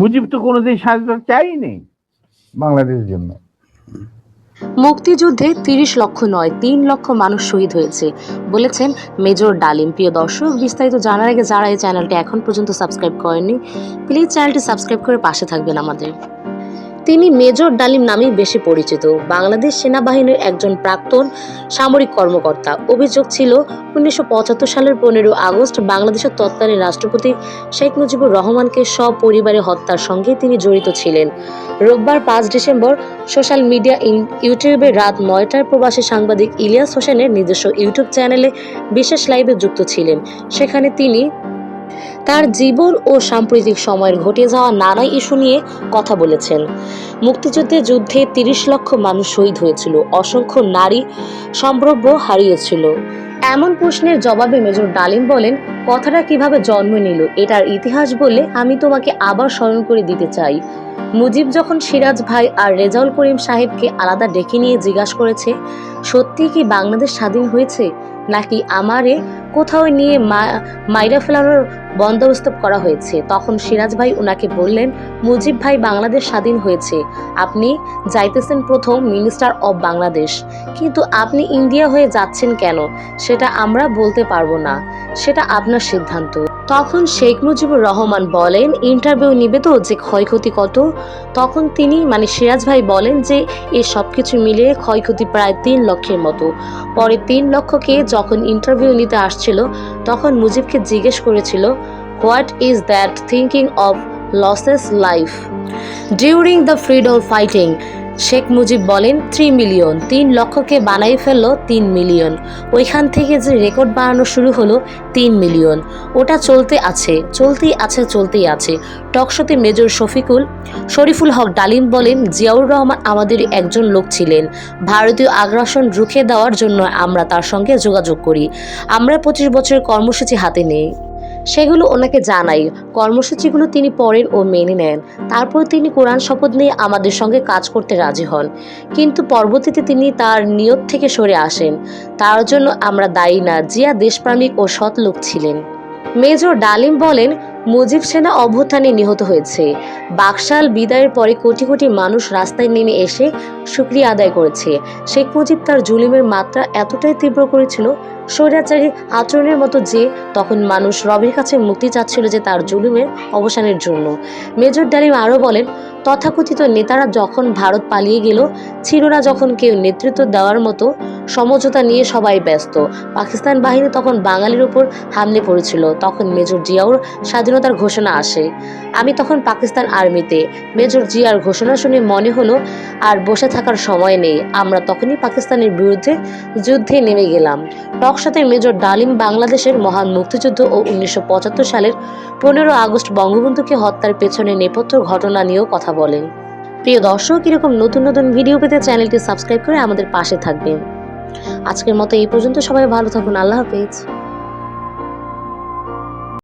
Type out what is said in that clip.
মুজিব তো কোনোদিন স্বাধীনতা চাইনি বাংলাদেশের জন্য। মুক্তিযুদ্ধে তিরিশ লক্ষ নয়, তিন লক্ষ মানুষ শহীদ হয়েছে, বলেছেন মেজর ডালিম। প্রিয় দর্শক, বিস্তারিত জানার আগে যারা এই চ্যানেলটি এখন পর্যন্ত সাবস্ক্রাইব করেননি, প্লিজ চ্যানেলটি সাবস্ক্রাইব করে পাশে থাকবেন আমাদের। তিনি মেজর ডালিম নামেই বেশি পরিচিত। বাংলাদেশ সেনাবাহিনীর একজন প্রাক্তন সামরিক কর্মকর্তা। অভিযোগ ছিল, উনিশশো পঁচাত্তর সালের পনেরো আগস্ট বাংলাদেশের তৎকালীন রাষ্ট্রপতি শেখ মুজিবুর রহমানকে সপরিবারে হত্যার সঙ্গে তিনি জড়িত ছিলেন। রোববার পাঁচ ডিসেম্বর সোশ্যাল মিডিয়া ইউটিউবে রাত নয়টায় প্রবাসী সাংবাদিক ইলিয়াস হোসেনের নিজস্ব ইউটিউব চ্যানেলে বিশেষ লাইভে যুক্ত ছিলেন। সেখানে তিনি তার জীবন ও সাম্প্রতিক সময়ের ঘটে যাওয়া নানা ইস্যু নিয়ে কথা বলেছেন। মুক্তিযুদ্ধের যুদ্ধে তিরিশ লক্ষ মানুষ শহীদ হয়েছিল, অসংখ্য নারী সম্ভ্রব্য হারিয়েছিল। এমন প্রশ্নের জবাবে মেজর ডালিম বলেন, কথাটা কীভাবে জন্ম নিল, এটার ইতিহাস বলে আমি তোমাকে আবার স্মরণ করে দিতে চাই। মুজিব যখন সিরাজ ভাই আর রেজাউল করিম সাহেবকে আলাদা ডেকে নিয়ে জিজ্ঞাসা করেছে, সত্যি কি বাংলাদেশ স্বাধীন হয়েছে? নাকি আমারে কোথাও নিয়ে মাইরা ফেলানোর বন্দোবস্ত করা হয়েছে? তখন সিরাজ ভাই ওনাকে বললেন, মুজিব ভাই বাংলাদেশ স্বাধীন হয়েছে। আপনি যাইতেছেন প্রথম মিনিস্টার অব বাংলাদেশ। কিন্তু আপনি ইন্ডিয়া হয়ে যাচ্ছেন কেন? সেটা আমরা বলতে পারব না। সেটা আপনার সিদ্ধান্ত। তখন শেখ মুজিবুর রহমান বলেন, ইন্টারভিউ নিবে তো যে ক্ষয়ক্ষতি কত? তখন তিনি মানে সিরাজ ভাই বলেন যে, এ সব কিছু মিলিয়ে ক্ষয়ক্ষতি প্রায় তিন লক্ষের মতো। পরে তিন লক্ষকে যখন ইন্টারভিউ নিতে আসছিল, তখন মুজিবকে জিজ্ঞেস করেছিল, what is that thinking of losses life? During the freedom fighting. Sheikh Mujib বলেন থ্রি মিলিয়ন, তিন লক্ষকে বানাই ফেলল তিন মিলিয়ন। ওইখান থেকে যে রেকর্ড বানানো শুরু হলো তিন মিলিয়ন। ওটা চলতে আছে, চলতেই আছে চলতেই আছে। টকশোতে মেজর শফিকুল, শরীফুল হক ডালিম বলেন, জিয়াউর রহমান আমাদের একজন লোক ছিলেন। ভারতীয় আগ্রাসন রুখে দেওয়ার জন্য আমরা তার সঙ্গে যোগাযোগ করি। আমরা পঁচিশ বছরের কর্মসূচি হাতে নেই। সেগুলো ওনাকে জানাই। কর্মসূচিগুলো তিনি পড়েন ও মেনে নেন। তারপর তিনি কোরআন শপথ নিয়ে আমাদের সঙ্গে কাজ করতে রাজি হন। কিন্তু পরবর্তীতে তিনি তার নিয়ত থেকে সরে আসেন। তার জন্য আমরা দায়ী না, জিয়া দেশপ্রেমিক ও সৎ লোক ছিলেন। মেজর ডালিম বলেন মুজিব সেনা অভ্যুত্থানে নিহত হয়েছে। বাকশাল বিদায়ের পরে কোটি কোটি মানুষ রাস্তায় নেমে এসে শুক্রিয়া আদায় করেছে। শেখ মুজিব তার জুলিমের মাত্রা এতটাই তীব্র করেছিল, স্বৈরাচারী আচরণের মতো যে তখন মানুষ রবের কাছে মুক্তি চাচ্ছিল যে তার জুলুমের অবসানের জন্য। মেজর ডালিম আরও বলেন, তথাকথিত নেতারা যখন ভারত পালিয়ে গেল ছিল না যখন কেউ নেতৃত্ব দেওয়ার মতো সমঝোতা নিয়ে সবাই ব্যস্ত। পাকিস্তান বাহিনী তখন বাঙালির উপর হামলে পড়েছিল। তখন মেজর জিয়াউর স্বাধীনতার ঘোষণা আসে। আমি তখন পাকিস্তান আর্মিতে। মেজর জিয়ার ঘোষণা শুনে মনে হলো, আর বসে থাকার সময় নেই। আমরা তখনই পাকিস্তানের বিরুদ্ধে যুদ্ধে নেমে গেলাম। টকসাথে মেজর ডালিম বাংলাদেশের মহান মুক্তিযুদ্ধ ও উনিশশো পঁচাত্তর সালের পনেরো আগস্ট বঙ্গবন্ধুকে হত্যার পেছনে নেপথ্য ঘটনা নিয়েও কথা বলেন। প্রিয় দর্শক, এরকম নতুন নতুন ভিডিও পেতে চ্যানেলটি সাবস্ক্রাইব করে আমাদের পাশে থাকবেন। আজকের মতো এই পর্যন্ত সবাই ভালো থাকুন আল্লাহ হাফেজ।